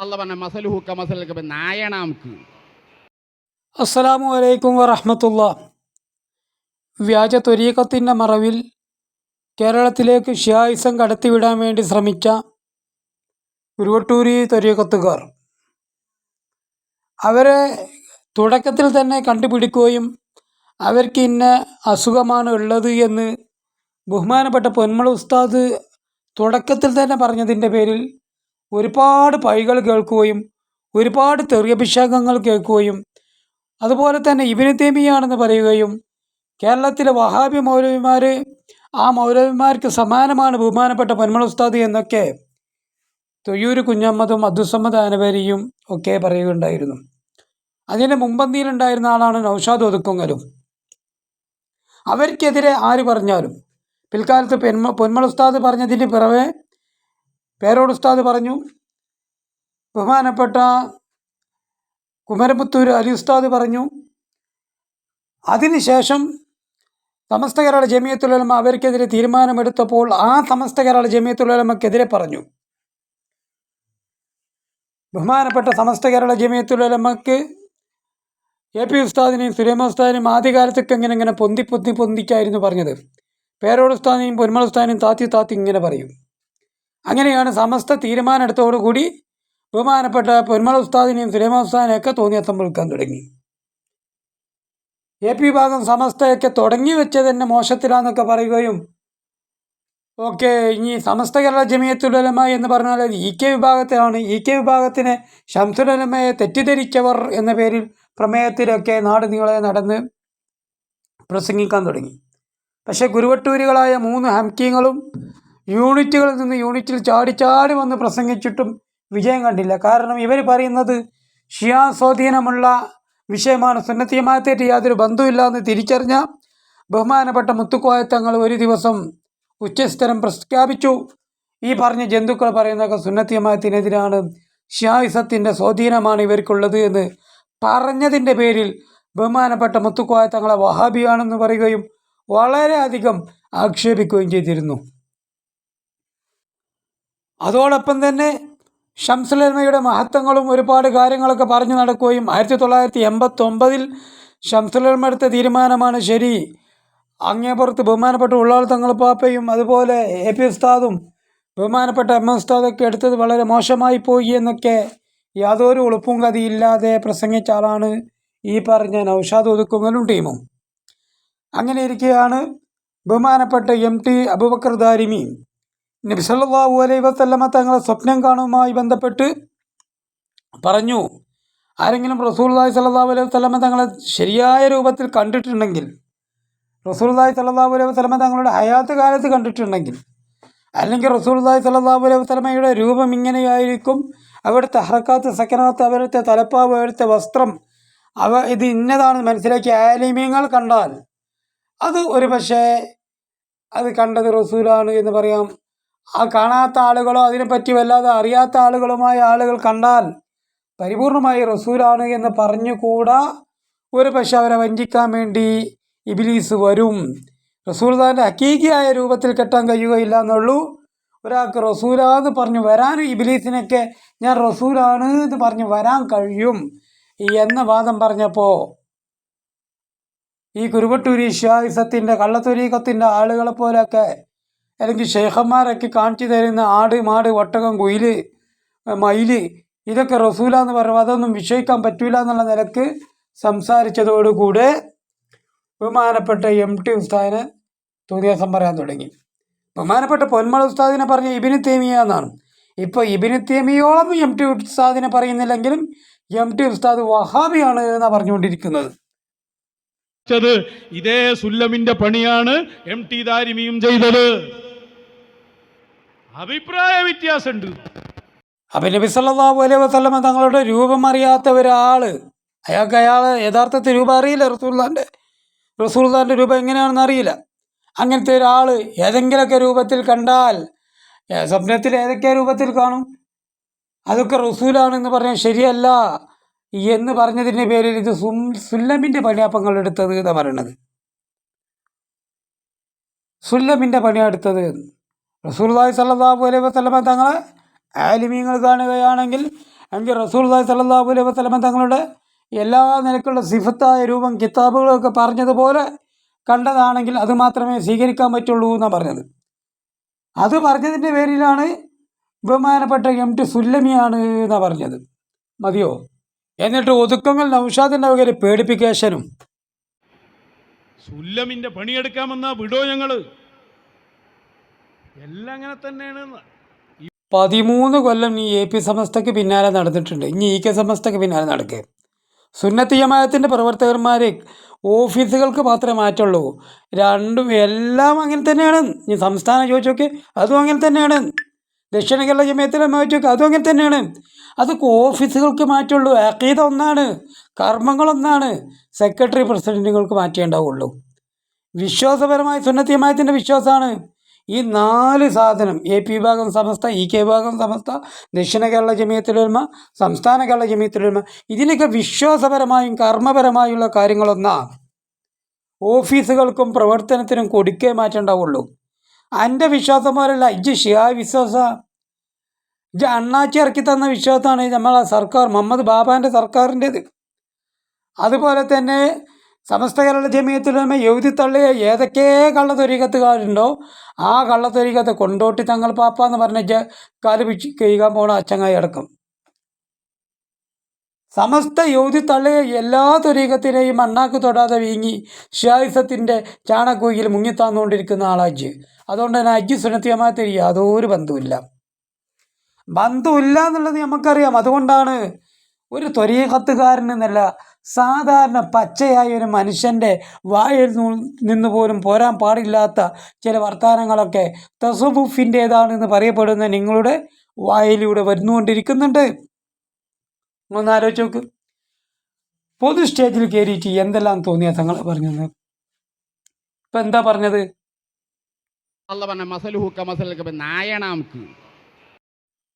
അല്ല പറഞ്ഞ അസ്സലാമു അലൈക്കും വറഹമത്തുള്ള വ്യാജ ത്വരീക്കത്തിന്റെ മറവിൽ കേരളത്തിലേക്ക് ഷിയായിസം കടത്തിവിടാൻ വേണ്ടി ശ്രമിച്ച ഉരുവട്ടൂരി ത്വരീക്കത്തുകാർ അവരെ തുടക്കത്തിൽ തന്നെ കണ്ടുപിടിക്കുകയും അവർക്ക് ഇന്ന അസുഖമാണ് ഉള്ളത് എന്ന് ബഹുമാനപ്പെട്ട പൊന്മള ഉസ്താദ് തുടക്കത്തിൽ തന്നെ പറഞ്ഞതിന്റെ പേരിൽ ഒരുപാട് പൈകൾ കേൾക്കുകയും ഒരുപാട് തെറിയഭിഷേകങ്ങൾ കേൾക്കുകയും അതുപോലെ തന്നെ ഇബിന് തേമിയാണെന്ന് പറയുകയും കേരളത്തിലെ വഹാബി മൗലവിമാർ ആ മൗലവിമാർക്ക് സമാനമാണ് ബഹുമാനപ്പെട്ട പൊന്മൾ ഉസ്താദ് എന്നൊക്കെ തൊയ്യൂർ കുഞ്ഞമ്മദും അബ്ദുസമ്മദ് ആനവേരിയും ഒക്കെ പറയുകയുണ്ടായിരുന്നു. അതിന്റെ മുമ്പന്തിയിലുണ്ടായിരുന്ന ആളാണ് നൌഷാദ് ഒതുക്കുങ്ങലും. അവർക്കെതിരെ ആര് പറഞ്ഞാലും പിൽക്കാലത്ത് പെന്മ പൊന്മൾ ഉസ്താദ് പറഞ്ഞതിന് പിറവെ പേരോട് ഉസ്താദ് പറഞ്ഞു ബഹുമാനപ്പെട്ട കുമരപുത്തൂർ അലി ഉസ്താദ് പറഞ്ഞു അതിനുശേഷം സമസ്ത കേരള ജമിയത്തുലമ അവർക്കെതിരെ തീരുമാനമെടുത്തപ്പോൾ ആ സമസ്ത കേരള ജമിയത്തുലമക്കെതിരെ പറഞ്ഞു. ബഹുമാനപ്പെട്ട സമസ്ത കേരള ജമിയത്തുലമക്ക് എ പി ഉസ്താദിനെയും സുരേമ ഉസ്താദിനെയും ആദ്യകാലത്തൊക്കെ ഇങ്ങനെ ഇങ്ങനെ പൊന്തി പൊന്തി പൊന്തിക്കായിരുന്നു പറഞ്ഞത്. പേരോട് ഉസ്താദിനെയും പൊന്മള ഉസ്താദിനെയും താത്തി താത്തി ഇങ്ങനെ പറയും. അങ്ങനെയാണ് സമസ്ത തീരുമാനമെടുത്തോടുകൂടി ബഹുമാനപ്പെട്ട പൊന്മള ഉസ്താദിനെയും സുലൈമാൻ ഉസ്താദിനെയൊക്കെ തോന്നിയത്തം വിൽക്കാൻ തുടങ്ങി. എ പി വിഭാഗം സമസ്തയൊക്കെ തുടങ്ങി വെച്ചത് തന്നെ മോശത്തിലാന്നൊക്കെ പറയുകയും ഓക്കെ ഇനി സമസ്ത കേരള ജമിയത്തുലമ എന്ന് പറഞ്ഞാൽ ഇ കെ വിഭാഗത്തിലാണ്. ഇ കെ വിഭാഗത്തിനെ ഷംസുലമയെ തെറ്റിദ്ധരിച്ചവർ എന്ന പേരിൽ പ്രമേയത്തിലൊക്കെ നാട് നീളെ നടന്ന് പ്രസംഗിക്കാൻ തുടങ്ങി. പക്ഷേ ഗുരുവട്ടൂരുകളായ മൂന്ന് ഹംക്കിങ്ങളും യൂണിറ്റുകളിൽ നിന്ന് യൂണിറ്റിൽ ചാടി ചാടി വന്ന് പ്രസംഗിച്ചിട്ടും വിജയം കണ്ടില്ല. കാരണം ഇവർ പറയുന്നത് ഷിയാ സ്വാധീനമുള്ള വിഷയമാണ്. സുന്നത്തിയമാത്തേറ്റ് യാതൊരു ബന്ധമില്ല എന്ന് തിരിച്ചറിഞ്ഞ ബഹുമാനപ്പെട്ട മുത്തുക്കോയത്തങ്ങൾ ഒരു ദിവസം ഉച്ചസ്ഥരം പ്രഖ്യാപിച്ചു. ഈ പറഞ്ഞ ജന്തുക്കൾ പറയുന്നതൊക്കെ സുന്നത്തിയമാത്തിനെതിരാണ് ഷിയായിസത്തിന്റെ സ്വാധീനമാണ് ഇവർക്കുള്ളത് എന്ന് പറഞ്ഞതിന്റെ പേരിൽ ബഹുമാനപ്പെട്ട മുത്തുക്കോയത്തങ്ങളെ വഹാബിയാണെന്ന് പറയുകയും വളരെയധികം ആക്ഷേപിക്കുകയും ചെയ്തിരുന്നു. അതോടൊപ്പം തന്നെ ഷംസുലമയുടെ മഹത്വങ്ങളും ഒരുപാട് കാര്യങ്ങളൊക്കെ പറഞ്ഞു നടക്കുകയും ആയിരത്തി തൊള്ളായിരത്തി എൺപത്തൊമ്പതിൽ ഷംസുലമ എടുത്ത തീരുമാനമാണ് ശരി. അങ്ങേപ്പുറത്ത് ബഹുമാനപ്പെട്ട ഉള്ളാൾ പാപ്പയും അതുപോലെ എ പി ഉസ്താദും ബഹുമാനപ്പെട്ട എം ഉസ്താദൊക്കെ എടുത്തത് വളരെ മോശമായി പോയി എന്നൊക്കെ യാതൊരു ഉളുപ്പും കഥയില്ലാതെ പ്രസംഗിച്ച ആളാണ് ഈ പറഞ്ഞ നൗഷാദ് ഒതുക്കുങ്ങലും ടീമും. അങ്ങനെ ഇരിക്കുകയാണ് ബഹുമാനപ്പെട്ട എം ടി അബുബക്കർ ദാരിമി. നബി അലൈ അലൈഹി വസല്ലമ തങ്ങളെ സ്വപ്നം കാണുമായി ബന്ധപ്പെട്ട് പറഞ്ഞു. ആരെങ്കിലും റസൂൽദായ് സല്ലല്ലാഹു അലൈഹി വസല്ലമ തങ്ങളെ ശരിയായ രൂപത്തിൽ കണ്ടിട്ടുണ്ടെങ്കിൽ റസൂൽദായ് സല്ലാഹു അലൈഹി വസല്ലമ തങ്ങളുടെ ഹയാത്ത് കാലത്ത് കണ്ടിട്ടുണ്ടെങ്കിൽ അല്ലെങ്കിൽ റസൂൽദായ് സല്ലല്ലാഹു അലൈഹി വസല്ലമയുടെ രൂപം ഇങ്ങനെയായിരിക്കും. അവിടുത്തെ ഹറക്കാത്ത് സക്കനാത്ത് അവിടുത്തെ തലപ്പാവ് അവിടുത്തെ വസ്ത്രം അവ ഇത് ഇന്നതാണ് മനസ്സിലാക്കിയ ആലിമ്യങ്ങൾ കണ്ടാൽ അത് ഒരു പക്ഷേ അത് കണ്ടത് റസൂലാണ് എന്ന് പറയാം. ആ കാണാത്ത ആളുകളോ അതിനെപ്പറ്റി വല്ലാതെ അറിയാത്ത ആളുകളുമായ ആളുകൾ കണ്ടാൽ പരിപൂർണമായി റസൂലാണ് എന്ന് പറഞ്ഞുകൂടാ. ഒരു പക്ഷെ അവരെ വഞ്ചിക്കാൻ വേണ്ടി ഇബിലീസ് വരും. റസൂൽദാന്റെ അക്കീകിയായ രൂപത്തിൽ കെട്ടാൻ കഴിയുകയില്ല എന്നുള്ളൂ. ഒരാൾക്ക് റസൂലാന്ന് പറഞ്ഞു വരാൻ ഇബിലീസിനൊക്കെ ഞാൻ റസൂലാണ് എന്ന് പറഞ്ഞ് വരാൻ കഴിയും എന്ന വാദം പറഞ്ഞപ്പോൾ ഈ കുരുവട്ടൂരി ഷാഹിസത്തിന്റെ കള്ളത്തൊരീക്കത്തിന്റെ ആളുകളെ പോലെയൊക്കെ അല്ലെങ്കിൽ ഷെയ്ഖന്മാരൊക്കെ കാണിച്ചു തരുന്ന ആട് മാട് ഒട്ടകം കുയിൽ മയിൽ ഇതൊക്കെ റസൂല എന്ന് പറയുമ്പോൾ അതൊന്നും വിഷയിക്കാൻ പറ്റൂല എന്നുള്ള നിലയ്ക്ക് സംസാരിച്ചതോടുകൂടെ ബഹുമാനപ്പെട്ട എം ടി ഉസ്താദിനെ തോന്നിയാസം പറയാൻ തുടങ്ങി. ബഹുമാനപ്പെട്ട പൊന്മള ഉസ്താദിനെ പറഞ്ഞ ഇബിന് തേമിയ എന്നാണ്. ഇപ്പോൾ ഇബിന് തേമിയോളം എം ടി ഉസ്താദിനെ പറയുന്നില്ലെങ്കിലും എം ടി ഉസ്താദ് വഹാബിയാണ് എന്നാണ് പറഞ്ഞുകൊണ്ടിരിക്കുന്നത്. ഇതേ സുല്ലമിന്റെ പണിയാണ് എം ടി ദാരിമിയും ചെയ്തത്. അഭിപ്രായ വ്യത്യാസമുണ്ട്. അപ്പം നബി സല്ലല്ലാഹു അലൈഹി വസല്ലമ തങ്ങളുടെ രൂപം അറിയാത്ത ഒരാൾ അയാൾക്ക് അയാൾ യഥാർത്ഥത്തിൽ രൂപം അറിയില്ല. റസൂൽദാന്റെ റസൂൽദാന്റെ രൂപം എങ്ങനെയാണെന്ന് അറിയില്ല. അങ്ങനത്തെ ഒരാൾ ഏതെങ്കിലുമൊക്കെ രൂപത്തിൽ കണ്ടാൽ സ്വപ്നത്തിൽ ഏതൊക്കെ രൂപത്തിൽ കാണും? അതൊക്കെ റസൂലാണെന്ന് പറഞ്ഞാൽ ശരിയല്ല എന്ന് പറഞ്ഞതിന്റെ പേരിൽ ഇത് സും സുല്ലമിന്റെ പണിയാപ്പങ്ങൾ എടുത്തത് എന്നാണ് പറയണത്. സുല്ലമിന്റെ പണിയാണ് എടുത്തത് റസൂൽദായ് സല്ലാഹു അലൈഹി വസ്ലമ തങ്ങളെ ആലിമീങ്ങൾ കാണുകയാണെങ്കിൽ എങ്കിൽ റസൂൽ സല്ലാഹു അലൈഹി വസ്ലമ തങ്ങളുടെ എല്ലാ നിലക്കുള്ള സിഫത്തായ രൂപം കിതാബുകളൊക്കെ പറഞ്ഞതുപോലെ കണ്ടതാണെങ്കിൽ അത് മാത്രമേ സ്വീകരിക്കാൻ പറ്റുള്ളൂ എന്നാണ് പറഞ്ഞത്. അത് പറഞ്ഞതിന്റെ പേരിലാണ് ബഹുമാനപ്പെട്ട എം ടി സുല്ലമിയാണ് എന്നാണ് പറഞ്ഞത്. മതിയോ? എന്നിട്ട് ഒതുക്കങ്ങൾ നൗഷാദിന്റെ വകയിൽ പേടിപ്പിക്കേഷനും. സുല്ലമിന്റെ പണിയെടുക്കാമെന്നാ വിടോ ഞങ്ങൾ. എല്ലാം അങ്ങനെ തന്നെയാണ് പതിമൂന്ന് കൊല്ലം നീ എ പി സമസ്തക്ക് പിന്നാലെ നടന്നിട്ടുണ്ട്. ഇനി ഇ കെ സമസ്തക്ക് പിന്നാലെ നടക്കുക സുന്നത്ത് ജമാഅത്തിന്റെ പ്രവർത്തകന്മാരെ ഓഫീസുകൾക്ക് മാത്രമേ മാറ്റുള്ളൂ. രണ്ടും എല്ലാം അങ്ങനെ തന്നെയാണ്. ഇനി സംസ്ഥാനം ചോദിച്ചോക്കെ അതും അങ്ങനെ തന്നെയാണ്. ദക്ഷിണ കേരള ജമയത്തിലെ ചോദിച്ചോക്കെ അതും അങ്ങനെ തന്നെയാണ്. അതൊക്കെ ഓഫീസുകൾക്ക് മാറ്റുള്ളൂ. അക്കീത ഒന്നാണ്. കർമ്മങ്ങളൊന്നാണ്. സെക്രട്ടറി പ്രസിഡന്റുകൾക്ക് മാറ്റേ ഉണ്ടാവുള്ളൂ. വിശ്വാസപരമായ സുന്നത്തി ജമാത്തിന്റെ വിശ്വാസമാണ് ഈ നാല് സാധനം എ പി വിഭാഗം സമസ്ത ഇ കെ വിഭാഗം സമസ്ത ദക്ഷിണ കേരള ജമീയത്തിലൊരുമ സംസ്ഥാന കേരള ജമീയത്തിലൊരുമ ഇതിനൊക്കെ വിശ്വാസപരമായും കർമ്മപരമായുള്ള കാര്യങ്ങളൊന്നാണ് ഓഫീസുകൾക്കും പ്രവർത്തനത്തിനും കൊടുക്കേ മാറ്റേണ്ടാവുള്ളൂ. എന്റെ വിശ്വാസം പോലല്ല ഇജ് ഷിയാ വിശ്വാസ. അണ്ണാച്ചി ഇറക്കി തന്ന വിശ്വാസമാണ് നമ്മളെ സർക്കാർ മുഹമ്മദ് ബാബാന്റെ സർക്കാരിന്റേത് അതുപോലെ തന്നെ സമസ്ത കേരള ജമിയത്തിലുമ എഴുതി തള്ളിയ ഏതൊക്കെ കള്ളത്തൊരീകത്തുകാരുണ്ടോ ആ കള്ളത്തൊരീകത്ത് കൊണ്ടോട്ടി തങ്ങൾ പാപ്പ എന്ന് പറഞ്ഞ കാൽ കഴിയാൻ പോണ അച്ചങ്ങായി അടക്കം. സമസ്ത എഴുതി തള്ളിയ എല്ലാ തൊരീകത്തിനെയും മണ്ണാക്ക് തൊടാതെ വീങ്ങി ഷായിസത്തിന്റെ ചാണക്കുയിൽ മുങ്ങിത്താന്നുകൊണ്ടിരിക്കുന്ന ആളാജ് അതുകൊണ്ട് തന്നെ അജ്ജ് സുനത്തിയമാത്തിൽ യാതൊരു ബന്ധുവില്ല ബന്ധമില്ല എന്നുള്ളത് നമുക്കറിയാം. അതുകൊണ്ടാണ് ഒരു ത്വരീകത്തുകാരൻ എന്നല്ല സാധാരണ പച്ചയായ ഒരു മനുഷ്യന്റെ വായിൽ നിന്ന് പോലും പോരാൻ പാടില്ലാത്ത ചില വർത്തമാനങ്ങളൊക്കെ തസുബുഫിന്റേതാണെന്ന് പറയപ്പെടുന്ന നിങ്ങളുടെ വായിലൂടെ വരുന്നുകൊണ്ടിരിക്കുന്നുണ്ട്. ഒന്ന് ആലോചിച്ച് നോക്ക്. പൊതു സ്റ്റേജിൽ കയറിയിട്ട് എന്തെല്ലാം തോന്നിയ തങ്ങൾ പറഞ്ഞത് ഇപ്പം എന്താ പറഞ്ഞത്? അല്ല പറഞ്ഞ മസലുഹുക്ക കമസലൊക്കെ നായണ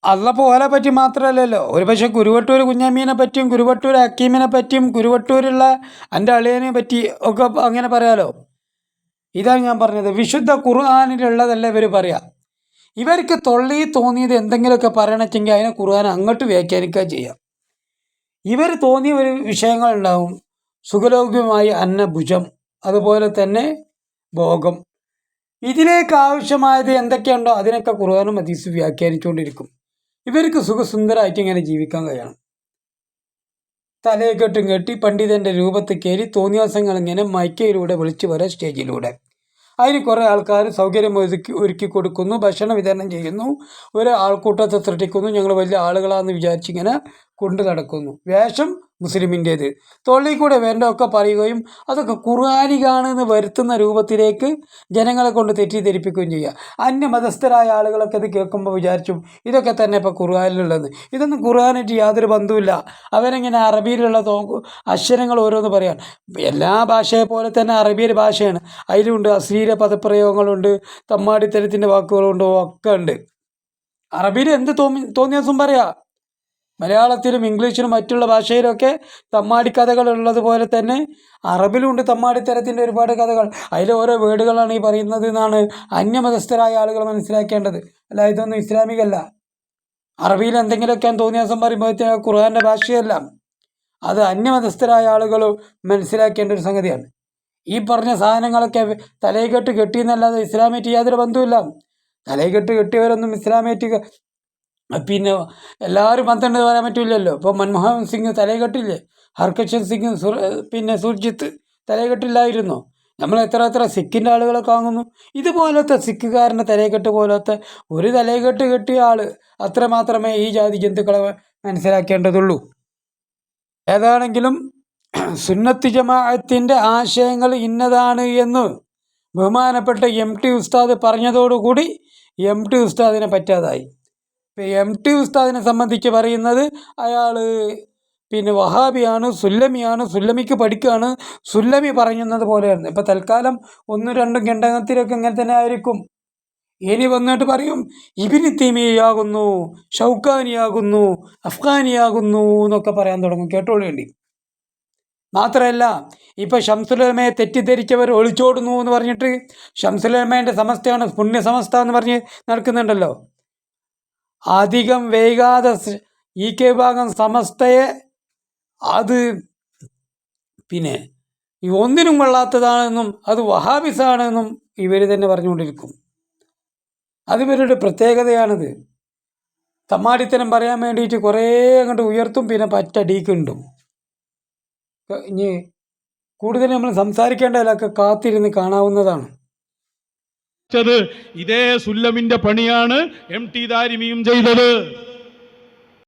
അല്ല പോലെ പറ്റി മാത്രമല്ലല്ലോ ഒരു പക്ഷേ കുരുവട്ടൂർ കുഞ്ഞമ്മീനെ പറ്റിയും കുരുവട്ടൂർ അക്കീമിനെ പറ്റിയും കുരുവട്ടൂരുള്ള എന്റെ അളിയനെ പറ്റി ഒക്കെ അങ്ങനെ പറയാലോ? ഇതാണ് ഞാൻ പറഞ്ഞത്. വിശുദ്ധ ഖുർആാനിലുള്ളതല്ല ഇവർ പറയാം? ഇവർക്ക് തൊള്ളി തോന്നിയത് എന്തെങ്കിലുമൊക്കെ പറയണമെങ്കിൽ അതിനെ ഖുർആൻ അങ്ങോട്ട് വ്യാഖ്യാനിക്കുക ചെയ്യാം. ഇവർ തോന്നിയ ഒരു വിഷയങ്ങളുണ്ടാവും. സുഖലോക്യമായ അന്നഭുജം അതുപോലെ തന്നെ ഭോഗം. ഇതിലേക്ക് ആവശ്യമായത് എന്തൊക്കെയുണ്ടോ അതിനൊക്കെ ഖുർആാനും അതീസ് വ്യാഖ്യാനിച്ചുകൊണ്ടിരിക്കും. ഇവർക്ക് സുഖസുന്ദരമായിട്ട് ഇങ്ങനെ ജീവിക്കാൻ കഴിയണം. തലയെക്കെട്ടും കെട്ടി പണ്ഡിതന്റെ രൂപത്തിൽ കയറി തോന്നിയാസങ്ങൾ ഇങ്ങനെ മൈക്കയിലൂടെ വിളിച്ചു വരാം സ്റ്റേജിലൂടെ. അതിന് കുറേ ആൾക്കാർ സൗകര്യം ഒരുക്കി ഒരുക്കി കൊടുക്കുന്നു ഭക്ഷണം വിതരണം ചെയ്യുന്നു. ഒരു ആൾക്കൂട്ടത്തെ സൃഷ്ടിക്കുന്നു ഞങ്ങൾ വലിയ ആളുകളാണെന്ന് വിചാരിച്ചിങ്ങനെ കൊണ്ടു നടക്കുന്നു. വേഷം മുസ്ലിമിന്റേത്. തൊള്ളി കൂടെ വേണ്ടതൊക്കെ പറയുകയും അതൊക്കെ ഖുർആാനികാണെന്ന് വരുത്തുന്ന രൂപത്തിലേക്ക് ജനങ്ങളെ കൊണ്ട് തെറ്റിദ്ധരിപ്പിക്കുകയും ചെയ്യുക. അന്യമതസ്ഥരായ ആളുകളൊക്കെ ഇത് കേൾക്കുമ്പോൾ വിചാരിച്ചു ഇതൊക്കെ തന്നെ ഇപ്പോൾ ഖുർആാനിലുള്ളത്. ഇതൊന്നും ഖുർആാനായിട്ട് യാതൊരു ബന്ധവുമില്ല. അവരെങ്ങനെ അറബിയിലുള്ള തോ അക്ഷരങ്ങൾ ഓരോന്ന് പറയാൻ എല്ലാ ഭാഷയെ പോലെ തന്നെ അറബിയിൽ ഭാഷയാണ്. അതിലുണ്ട് അശ്ലീല പദപ്രയോഗങ്ങളുണ്ട് തമ്മാടിത്തരത്തിന്റെ വാക്കുകളുണ്ട് ഒക്കെ ഉണ്ട്. അറബിയിൽ എന്ത് തോന്നി തോന്നിയ ദിവസം പറയാം? മലയാളത്തിലും ഇംഗ്ലീഷിലും മറ്റുള്ള ഭാഷയിലൊക്കെ തമ്മാടി കഥകൾ ഉള്ളതുപോലെ തന്നെ അറബിലുണ്ട് തമ്മാടിത്തരത്തിന്റെ ഒരുപാട് കഥകൾ. അതിലെ ഓരോ വേർഡുകളാണ് ഈ പറയുന്നത് എന്നാണ് അന്യമതസ്ഥരായ ആളുകൾ മനസ്സിലാക്കേണ്ടത്. അല്ല ഇതൊന്നും ഇസ്ലാമികല്ല. അറബിയിൽ എന്തെങ്കിലുമൊക്കെ തോന്നിയ ദിവസം പറയുമ്പോൾ ഖുർആാന്റെ ഭാഷയല്ല. അത് അന്യമതസ്ഥരായ ആളുകൾ മനസ്സിലാക്കേണ്ട ഒരു സംഗതിയാണ്. ഈ പറഞ്ഞ സാധനങ്ങളൊക്കെ തലയിൽ കെട്ട് കെട്ടിയെന്നല്ലാതെ ഇസ്ലാമേറ്റ് യാതൊരു ബന്ധവുമില്ല. കെട്ട് കെട്ടിയവരൊന്നും ഇസ്ലാമായിട്ട് ക- പിന്നെ എല്ലാവരും പന്ത്രണ്ട് വരാൻ പറ്റില്ലല്ലോ ഇപ്പോൾ മൻമോഹൻ സിംഗ് തലയെക്കെട്ടില്ലേ ഹർകഷൻ സിംഗ് പിന്നെ സുർജിത്ത് തലയെക്കെട്ടില്ലായിരുന്നോ നമ്മൾ എത്ര എത്ര സിക്കിന്റെ ആളുകളൊക്കെ വാങ്ങുന്നു ഇതുപോലത്തെ സിക്കുകാരന്റെ തലയെക്കെട്ട് പോലത്തെ ഒരു തലയെക്കെട്ട് കെട്ടിയ ആൾ അത്ര മാത്രമേ ഈ ജാതി ജന്തുക്കളെ മനസ്സിലാക്കേണ്ടതുള്ളൂ. ഏതാണെങ്കിലും സുന്നത്ത് ജമാഅത്തിന്റെ ആശയങ്ങൾ ഇന്നതാണ് എന്ന് ബഹുമാനപ്പെട്ട എം ടി ഉസ്താദ് പറഞ്ഞതോടുകൂടി എം ടി ഉസ്താദിനെ പറ്റാതായി. എം ടി ഉസ്താദിനെ സംബന്ധിച്ച് പറയുന്നത് അയാൾ പിന്നെ വഹാബിയാണ് സുല്ലമിയാണ് സുല്ലമിക്ക് പഠിക്കുകയാണ് സുല്ലമി പറയുന്നത് പോലെയാണ്. ഇപ്പം തൽക്കാലം ഒന്നും രണ്ടും ഖണ്ഡകത്തിലൊക്കെ ഇങ്ങനെ തന്നെ ആയിരിക്കും. ഇനി വന്നിട്ട് പറയും ഇബിന് തീമിയാകുന്നു ഷൗക്കാനിയാകുന്നു അഫ്ഗാനിയാകുന്നു എന്നൊക്കെ പറയാൻ തുടങ്ങും. കേട്ടോളേണ്ടി മാത്രമല്ല ഇപ്പം ഷംസുലമയെ തെറ്റിദ്ധരിച്ചവർ ഒളിച്ചോടുന്നു എന്ന് പറഞ്ഞിട്ട് ഷംസുലമേന്റെ സമസ്തയാണ് പുണ്യ സമസ്ത എന്ന് പറഞ്ഞ് നടക്കുന്നുണ്ടല്ലോ. അധികം വൈകാതെ ഇ കെ വിഭാഗം സമസ്തയെ അത് പിന്നെ ഈ ഒന്നിനും കൊള്ളാത്തതാണെന്നും അത് വഹാബിസാണെന്നും ഇവർ തന്നെ പറഞ്ഞുകൊണ്ടിരിക്കും. അതിവരുടെ പ്രത്യേകതയാണിത്. തമ്മാടിത്തനം പറയാൻ വേണ്ടിയിട്ട് കുറേ അങ്ങോട്ട് ഉയർത്തും പിന്നെ പറ്റടിക്കുണ്ടും ഇനി കൂടുതൽ നമ്മൾ സംസാരിക്കേണ്ടതിലൊക്കെ കാത്തിരുന്ന് കാണാവുന്നതാണ്. ഇതേ സുല്ലമിന്റെ പണിയാണ് എം ടി ദാരിമിയും ചെയ്തത്.